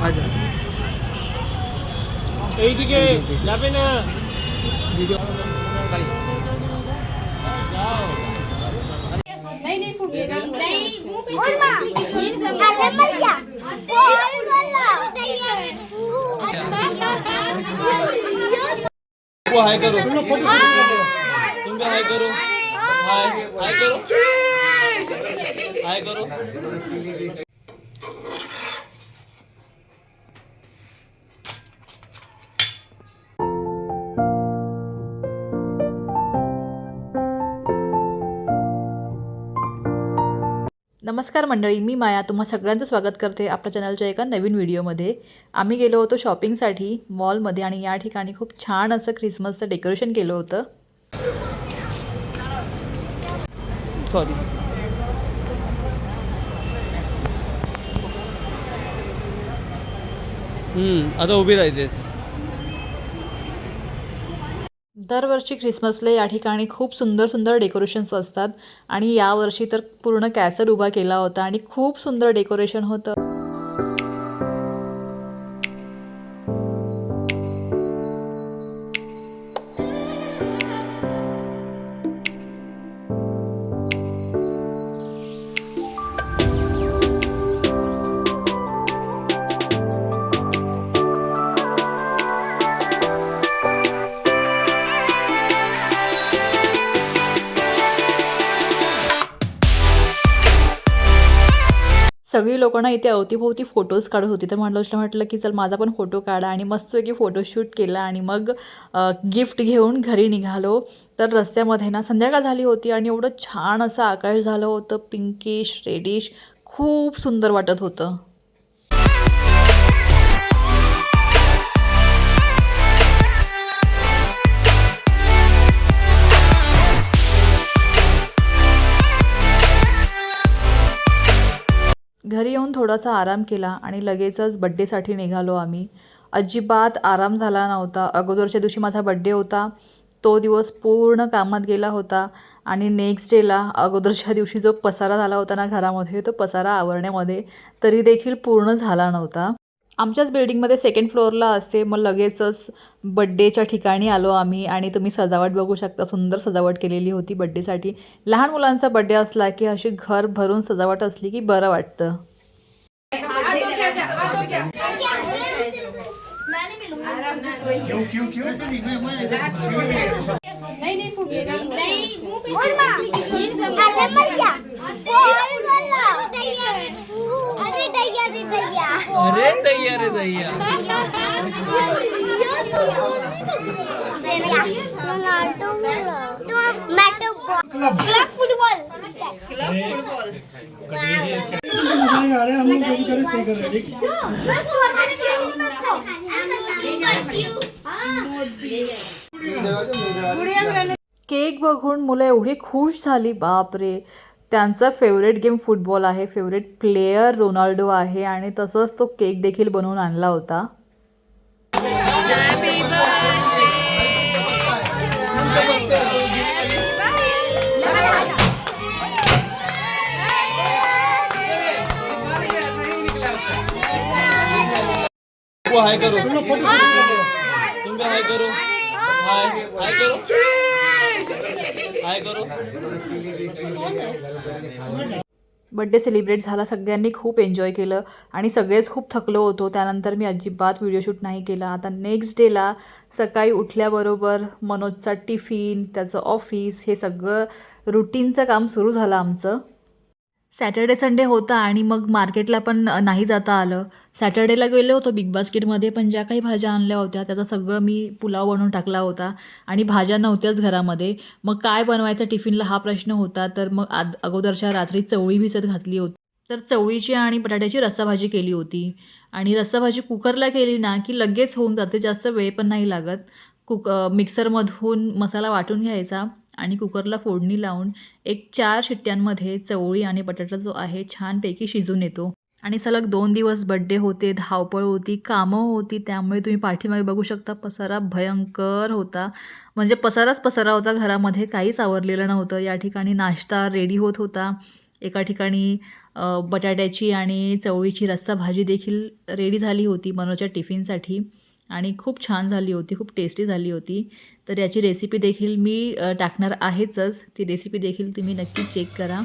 আচ্ছা এইদিকে যাবে না ভিডিও नहीं नहीं फूकेगा नहीं मुंह पे बोल माँ अरे मैया बोल बोला वो हाय करो तुम भी हाय करो हाय हाय करो हाय करो नमस्कार मंडळी मी माया. तुम्हा सगळ्यांचं स्वागत करते आपल्या चॅनलच्या एका नवीन व्हिडिओमध्ये. आम्ही गेलो होतो शॉपिंगसाठी मॉलमध्ये आणि या ठिकाणी खूप छान असं ख्रिसमसचं डेकोरेशन केलं होतं. सॉरी आता उभी राहतेस दरवर्षी ख्रिसमसला या ठिकाणी खूप सुंदर सुंदर डेकोरेशन्स असतात. आणि यावर्षी तर पूर्ण कॅसल उभा केला होता आणि खूप सुंदर डेकोरेशन होतं. सगळी लोक ना इथे अवतीभोवती फोटोज काढत होती. तर म्हटलं म्हटलं की चल माझा पण फोटो काढा आणि मस्तपैकी फोटोशूट केला आणि मग गिफ्ट घेऊन घरी निघालो. तर रस्त्यामध्ये ना संध्याकाळ झाली होती आणि एवढं छान असं आकाश झालं होतं पिंकिश रेडिश खूप सुंदर वाटत होतं. घरी येऊन थोडासा आराम केला आणि लगेचच बड्डेसाठी निघालो आम्ही. अजिबात आराम झाला नव्हता. अगोदरच्या दिवशी माझा बड्डे होता. तो दिवस पूर्ण कामात गेला होता आणि नेक्स्ट डेला अगोदरच्या दिवशी जो पसारा झाला होता ना घरामध्ये तो पसारा आवरण्यामध्ये तरी देखील पूर्ण झाला नव्हता. आमच्याच बिल्डिंगमध्ये सेकंड फ्लोअरला असे मग लगेचच बड्डेच्या ठिकाणी आलो आम्ही आणि तुम्ही सजावट बघू शकता. सुंदर सजावट केलेली होती बड्डेसाठी लहान मुलांचा बड्डे असला की अशी घर भरून सजावट असली की बरं वाटतं. नहीं नहीं फूकेगा नहीं मुंह पे बोल माँ अरे मैया बोल बोला अरे दैया रे दैया अरे दैया रे दैया क्लब फुटबॉल क्लब फुटबॉल अरे हम लोग करें सही ठीक केक बघून मुलं एवढी खुश झाली बापरे. त्यांचा फेवरेट गेम फुटबॉल आहे. फेवरेट प्लेयर रोनाल्डो आहे आणि तसंच तो केक देखील बनवून आणला होता. हाय करो. हाय करो. हाय हाय करो. काय करू? बड्डे सेलिब्रेट झाला सगळ्यांनी खूप एन्जॉय केलं आणि सगळेच खूप थकलो होतो. त्यानंतर मी अजिबात व्हिडिओ शूट नाही केला. आता नेक्स्ट डेला सकाळी उठल्याबरोबर मनोजचा टिफिन त्याचं ऑफिस हे सगळं रुटीनचं काम सुरू झालं आमचं. सॅटर्डे संडे होता आणि मग मार्केटला पण नाही जाता आलं. सॅटर्डेला गेलो होतो बिग बास्केटमध्ये पण ज्या काही भाज्या आणल्या होत्या त्याचा सगळं मी पुलाव बनवून टाकला होता आणि भाज्या नव्हत्याच घरामध्ये. मग काय बनवायचं टिफिनला हा प्रश्न होता तर मग आद अगोदरच्या रात्री चवळी भिजत घातली होती. तर चवळीची आणि बटाट्याची रस्साभाजी केली होती. आणि रस्साभाजी कुकरला केली ना की लगेच होऊन जाते जास्त वेळ पण नाही लागत. कुक मिक्सरमधून मसाला वाटून घ्यायचा. आणि कुकरला फोडणी लावून एक चार शिट्ट्यांमध्ये चवळी आणि बटाटा जो आहे छानपैकी शिजून येतो. आणि सलग दोन दिवस बड्डे होते धावपळ होती कामं होती त्यामुळे तुम्ही पाठीमागे बघू शकता पसारा भयंकर होता. म्हणजे पसाराच पसारा होता घरामध्ये काहीच आवरलेलं नव्हतं. या ठिकाणी नाश्ता रेडी होत होता. एका ठिकाणी बटाट्याची आणि चवळीची रस्सा भाजी देखील रेडी झाली होती मनोच्या टिफिनसाठी आणि खूप छान झाली होती खूप टेस्टी झाली होती. तर याची रेसिपी देखील मी टाकणार आहेचच. ती रेसिपी देखील तुम्ही नक्की चेक करा.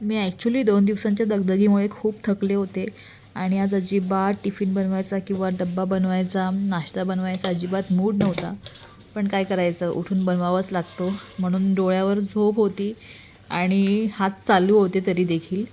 मी ॲक्च्युली दोन दिवसांच्या दगदगीमुळे खूप थकले होते. आणि आज अजिबात टिफिन बनवायचा किंवा डब्बा बनवायचा नाश्ता बनवायचा अजिबात मूड नव्हता. पण काय करायचं? उठून बनवावंच लागतो. म्हणून डोळ्यावर झोप होती आणि हात चालू होते तरी देखील.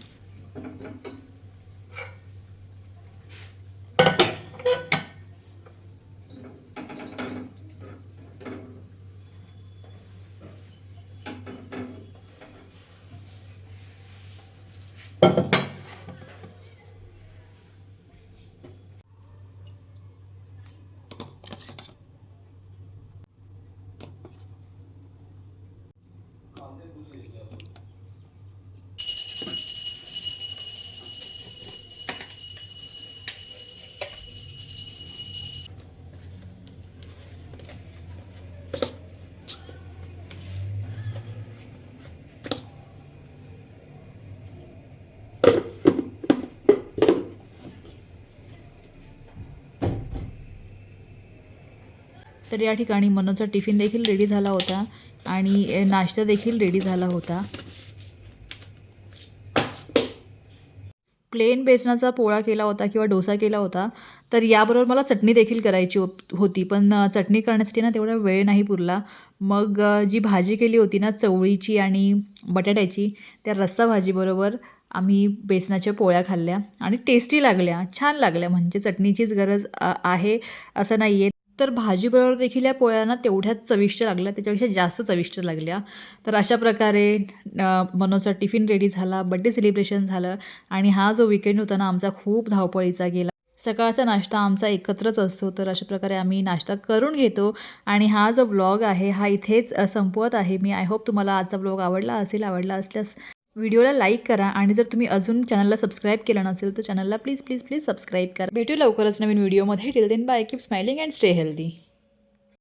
तर या ठिकाणी मनोचा टिफिन देखील रेडी झाला होता. आणि नाश्ता देखील रेडी झाला होता. प्लेन बेसनाचा पोळा केला होता किंवा डोसा केला होता तर याबरोबर मला चटणी देखील करायची होती पण चटणी करण्यासाठी ना तेवढा वेळ नाही पुरला. मग जी भाजी केली होती ना चवळीची आणि बटाट्याची त्या रस्सा भाजीबरोबर आम्ही बेसनाच्या पोळ्या खाल्ल्या आणि टेस्टी लागल्या छान लागल्या. म्हणजे चटणीचीच गरज आहे असं नाही आहे तर भाजीबरोबर देखील या पोळ्यांना तेवढ्याच चविष्ट लागल्या त्याच्यापेक्षा जास्त चविष्ट लागल्या. तर अशा प्रकारे अ, मनोचा टिफिन रेडी झाला बड्डे सेलिब्रेशन झालं आणि हा जो विकेंड होता ना आमचा खूप धावपळीचा गेला. सकाळचा नाश्ता आमचा एकत्रच असतो तर अशा प्रकारे आम्ही नाश्ता करून घेतो आणि हा जो व्लॉग आहे हा इथेच संपवत आहे. मी आय होप तुम्हाला आजचा व्लॉग आवडला असेल आवडला असल्यास व्हिडिओला लाईक करा आणि जर तुम्ही अजून चॅनलला सबस्क्राईब केलं नसेल तर चॅनलला प्लीज प्लीज प्लीज सबस्क्राईब करा. भेटू लवकरच नवीन व्हिडिओमध्ये. Till then bye. Keep smiling and stay healthy